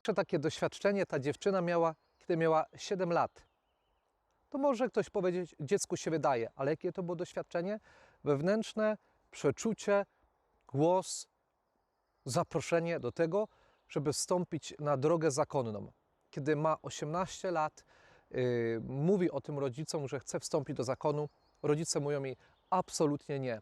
Pierwsze takie doświadczenie ta dziewczyna miała, kiedy miała 7 lat. To może ktoś powiedzieć, dziecku się wydaje, ale jakie to było doświadczenie? Wewnętrzne przeczucie, głos, zaproszenie do tego, żeby wstąpić na drogę zakonną. Kiedy ma 18 lat, yy, mówi o tym rodzicom, że chce wstąpić do zakonu, rodzice mówią jej absolutnie nie.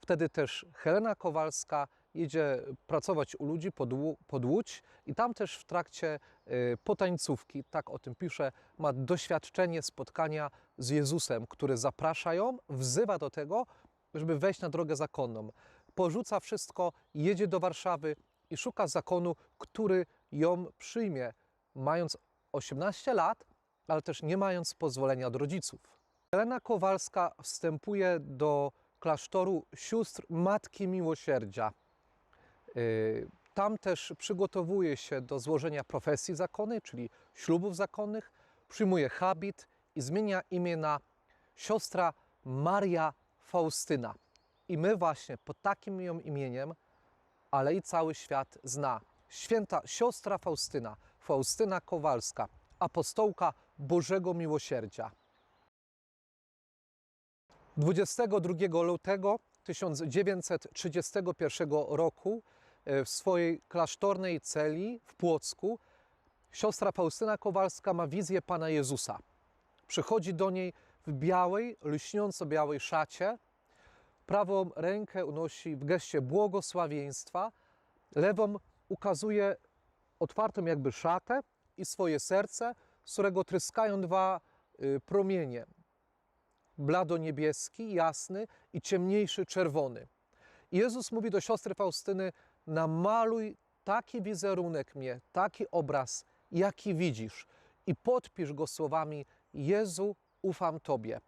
Wtedy też Helena Kowalska jedzie pracować u ludzi pod, pod Łódź i tam też w trakcie y, potańcówki, tak o tym pisze, ma doświadczenie spotkania z Jezusem, który zaprasza ją, wzywa do tego, żeby wejść na drogę zakonną. Porzuca wszystko, jedzie do Warszawy i szuka zakonu, który ją przyjmie, mając 18 lat, ale też nie mając pozwolenia od rodziców. Helena Kowalska wstępuje do klasztoru sióstr Matki Miłosierdzia. Yy, Tam też przygotowuje się do złożenia profesji zakonnej, czyli ślubów zakonnych, przyjmuje habit i zmienia imię na siostra Maria Faustyna. I my właśnie pod takim ją imieniem, ale i cały świat zna. Święta siostra Faustyna, Faustyna Kowalska, apostołka Bożego Miłosierdzia. 22 lutego 1931 roku w swojej klasztornej celi w Płocku siostra Faustyna Kowalska ma wizję Pana Jezusa. Przychodzi do niej w białej, lśniąco białej szacie, prawą rękę unosi w geście błogosławieństwa, lewą ukazuje otwartą jakby szatę i swoje serce, z którego tryskają dwa y, promienie blado-niebieski, jasny i ciemniejszy czerwony. Jezus mówi do siostry Faustyny: Namaluj taki wizerunek mnie, taki obraz, jaki widzisz, i podpisz go słowami: Jezu, ufam Tobie.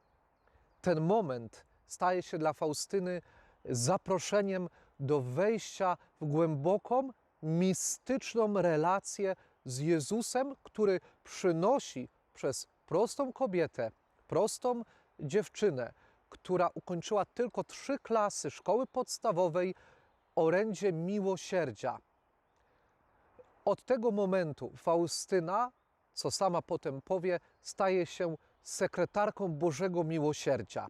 Ten moment staje się dla Faustyny zaproszeniem do wejścia w głęboką, mistyczną relację z Jezusem, który przynosi przez prostą kobietę, prostą dziewczynę, która ukończyła tylko trzy klasy szkoły podstawowej, orędzie miłosierdzia. Od tego momentu Faustyna, co sama potem powie, staje się sekretarką Bożego Miłosierdzia.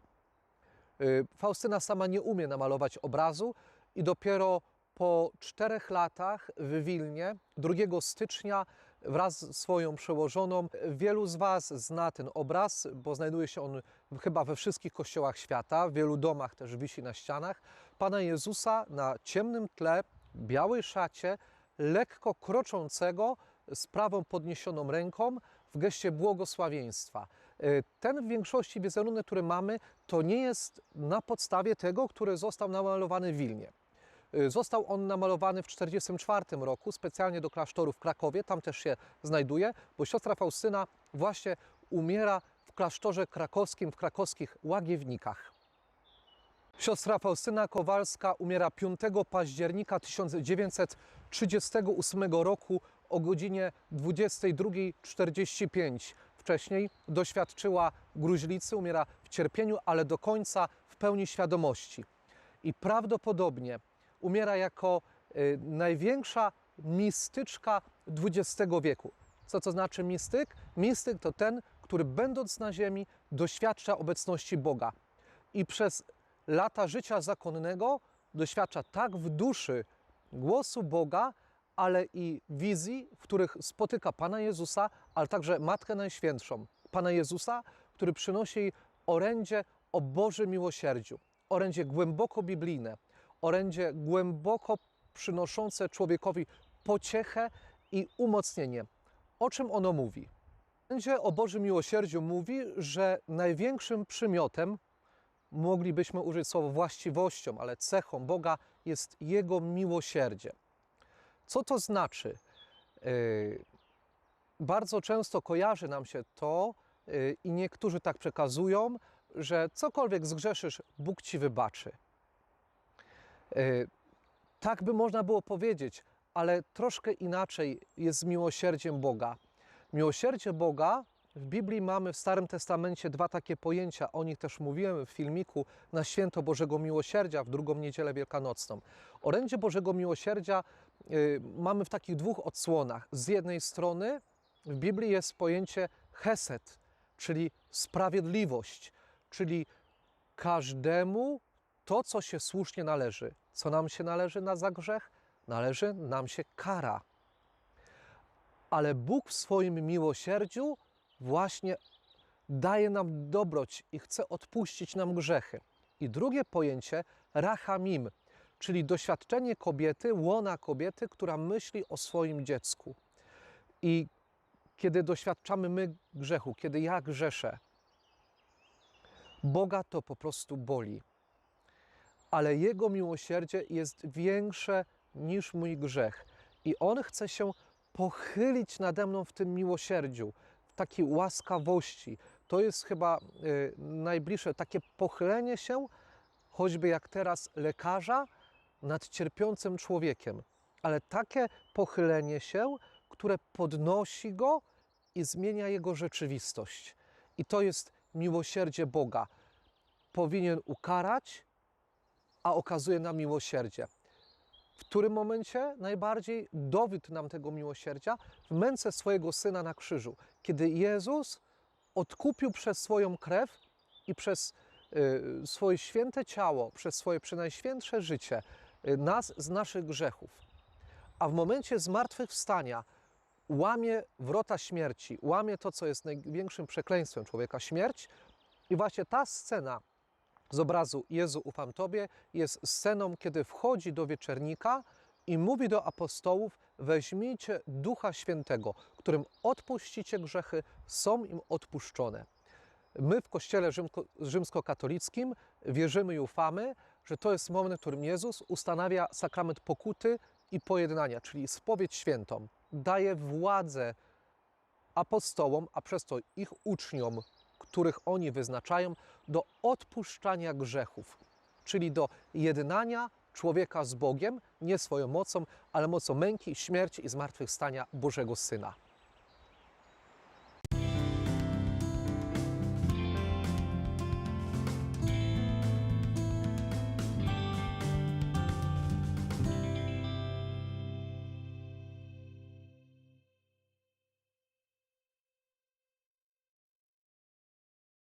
Y, Faustyna sama nie umie namalować obrazu i dopiero po czterech latach w Wilnie, 2 stycznia, wraz z swoją przełożoną, wielu z Was zna ten obraz, bo znajduje się on chyba we wszystkich kościołach świata, w wielu domach też wisi na ścianach. Pana Jezusa na ciemnym tle, białej szacie, lekko kroczącego z prawą podniesioną ręką w geście błogosławieństwa. Y, Ten w większości wizerunek, który mamy, to nie jest na podstawie tego, który został namalowany w Wilnie. Y, Został on namalowany w 1944 roku specjalnie do klasztoru w Krakowie, tam też się znajduje, bo siostra Faustyna właśnie umiera w klasztorze krakowskim, w krakowskich Łagiewnikach. Siostra Faustyna Kowalska umiera 5 października 1938 roku o godzinie 22.45. Wcześniej doświadczyła gruźlicy, umiera w cierpieniu, ale do końca w pełni świadomości. I prawdopodobnie umiera jako y, największa mistyczka XX wieku. Co to znaczy mistyk? Mistyk to ten, który będąc na ziemi doświadcza obecności Boga. I przez lata życia zakonnego doświadcza tak w duszy głosu Boga, ale i wizji, w których spotyka Pana Jezusa, ale także Matkę Najświętszą. Pana Jezusa, który przynosi jej orędzie o Bożym miłosierdziu. Orędzie głęboko biblijne, orędzie głęboko przynoszące człowiekowi pociechę i umocnienie. O czym ono mówi? Orędzie o Bożym miłosierdziu mówi, że największym przymiotem, moglibyśmy użyć słowa właściwością, ale cechą Boga jest Jego miłosierdzie. Co to znaczy? Yy, Bardzo często kojarzy nam się to yy, i niektórzy tak przekazują, że cokolwiek zgrzeszysz, Bóg ci wybaczy. Yy, Tak by można było powiedzieć, ale troszkę inaczej jest z miłosierdziem Boga. Miłosierdzie Boga w Biblii mamy w Starym Testamencie dwa takie pojęcia. O nich też mówiłem w filmiku na święto Bożego Miłosierdzia w drugą niedzielę wielkanocną. Orędzie Bożego Miłosierdzia y, mamy w takich dwóch odsłonach. Z jednej strony w Biblii jest pojęcie chesed, czyli sprawiedliwość, czyli każdemu to, co się słusznie należy. Co nam się należy na za grzech? Należy nam się kara. Ale Bóg w swoim miłosierdziu właśnie daje nam dobroć i chce odpuścić nam grzechy. I drugie pojęcie, rachamim, czyli doświadczenie kobiety, łona kobiety, która myśli o swoim dziecku. I kiedy doświadczamy my grzechu, kiedy ja grzeszę, Boga to po prostu boli. Ale Jego miłosierdzie jest większe niż mój grzech. I On chce się pochylić nade mną w tym miłosierdziu, takiej łaskawości. To jest chyba y, najbliższe takie pochylenie się, choćby jak teraz lekarza, nad cierpiącym człowiekiem. Ale takie pochylenie się, które podnosi go i zmienia jego rzeczywistość. I to jest miłosierdzie Boga. Powinien ukarać, a okazuje nam miłosierdzie. W którym momencie najbardziej dowiódł nam tego miłosierdzia? W męce swojego syna na krzyżu, kiedy Jezus odkupił przez swoją krew i przez y, swoje święte ciało, przez swoje przynajświętsze życie y, nas z naszych grzechów. A w momencie zmartwychwstania łamie wrota śmierci, łamie to, co jest największym przekleństwem człowieka śmierć. I właśnie ta scena z obrazu Jezu ufam Tobie jest sceną, kiedy wchodzi do wieczernika i mówi do apostołów: Weźmijcie Ducha Świętego, którym odpuścicie grzechy, są im odpuszczone. My w Kościele rzymskokatolickim wierzymy i ufamy, że to jest moment, w którym Jezus ustanawia sakrament pokuty i pojednania, czyli spowiedź świętą. Daje władzę apostołom, a przez to ich uczniom, których oni wyznaczają, do odpuszczania grzechów, czyli do jednania człowieka z Bogiem, nie swoją mocą, ale mocą męki, śmierci i zmartwychwstania Bożego Syna.